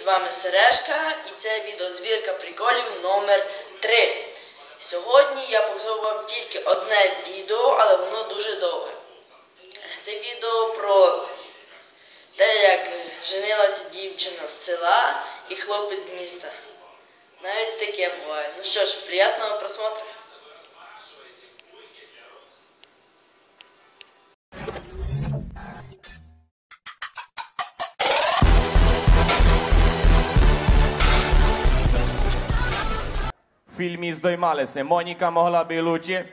з вами Сережка і це відеозвірка приколів номер 3 Сьогодні я покажу вам тільки одне відео, але воно дуже довге. Це відео про те, як женилася дівчина з села і хлопець з міста. Навіть таке буває. Ну що ж, приятного просмотру. Фільмі здоймалися. Моніка могла би лучше.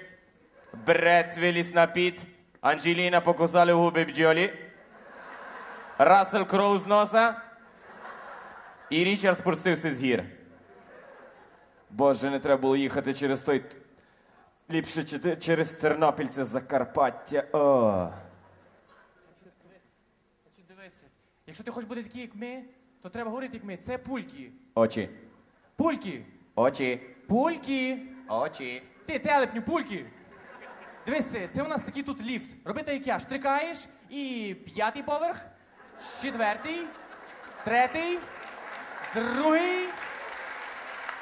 Бред виліз на піт. Анджеліна показали губи бджолі. Рассел Кроу з носа. І Річард спустився з гір. Боже, не треба було їхати через той. Ліпше через Тернопіль це Закарпаття. О. Якщо ти хочеш бути такий, як ми, то треба говорити, як ми. Це пульки. Очі. Пульки! Очі. Пульки! Очі. Ти телепню, пульки! Дивися, це у нас такий тут ліфт. Роби так, як я. Штрикаєш і п'ятий поверх, четвертий, третій, другий,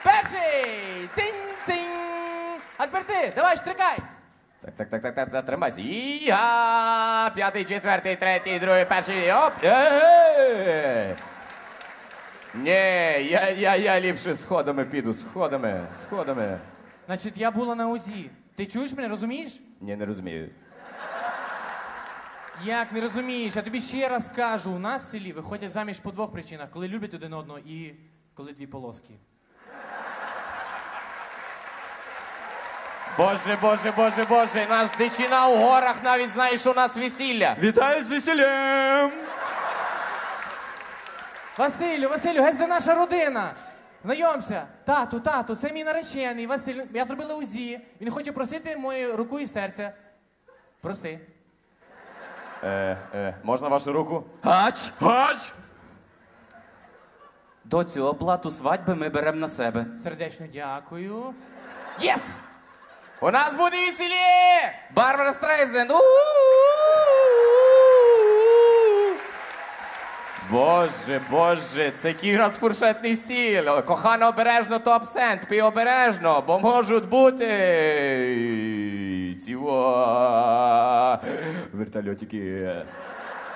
перший! Цинь-цинь! А тепер ти, давай, штрикай! Так, так, так, так, так, так, тримайся. Іга! П'ятий, четвертий, третій, другий, перший. Оп! Е-е-е! Ні, я, я, я ліпше сходами піду, сходами, сходами. Значить, я була на УЗІ. Ти чуєш мене, розумієш? Ні, не розумію. Як не розумієш? Я тобі ще раз кажу, у нас в селі виходять заміж по двох причинах: коли люблять один одного і коли дві полоски. Боже, боже, боже, боже, нас дичина у горах навіть знає, що у нас весілля. Вітаю з весіллям! Василю, Василю, геть це наша родина. Знайомся. Тату, тату, це мій наречений. Василь, я зробила УЗІ. Він хоче просити мою руку і серце. Проси. Е, е, можна вашу руку? Гач! Гач! Доцю, оплату свадьби ми беремо на себе. Сердечно дякую. Єс! У нас буде весілля! Барбара Стрейзен! Боже, боже, це кіграс фуршетний стіл. Кохано обережно то абсент, пий обережно, бо можуть бути. Цього. Вертольотики.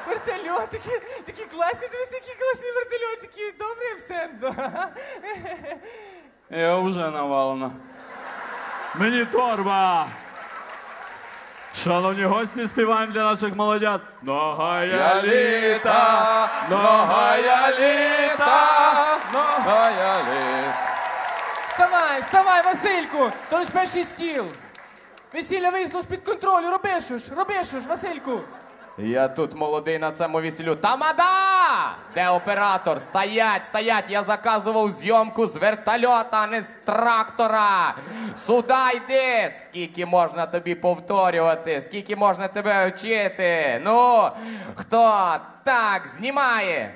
Вертольотики, такі класні, дивись, які класні вертольотики. Добре, все. Я вже навалена. Мені торба! Шановні гості, співаємо для наших молодят. Ногая літа, ногая літа, ногая літа. Вставай, вставай, Васильку! То лиш перший стіл. Весілля вийшло з-під контролю. Роби що ж, роби що ж, Васильку. Я тут молодий на цьому весіллю. Тамада! Де оператор? Стоять, стоять! Я заказував зйомку з вертольота, а не з трактора. Сюда йди! Скільки можна тобі повторювати? Скільки можна тебе вчити? Ну, хто так знімає?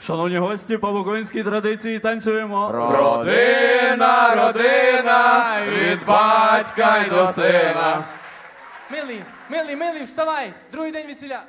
Шановні гості, по буковинській традиції танцюємо. Родина, родина, від батька й до сина. Милий, милий, милий, вставай. Другий день весілля.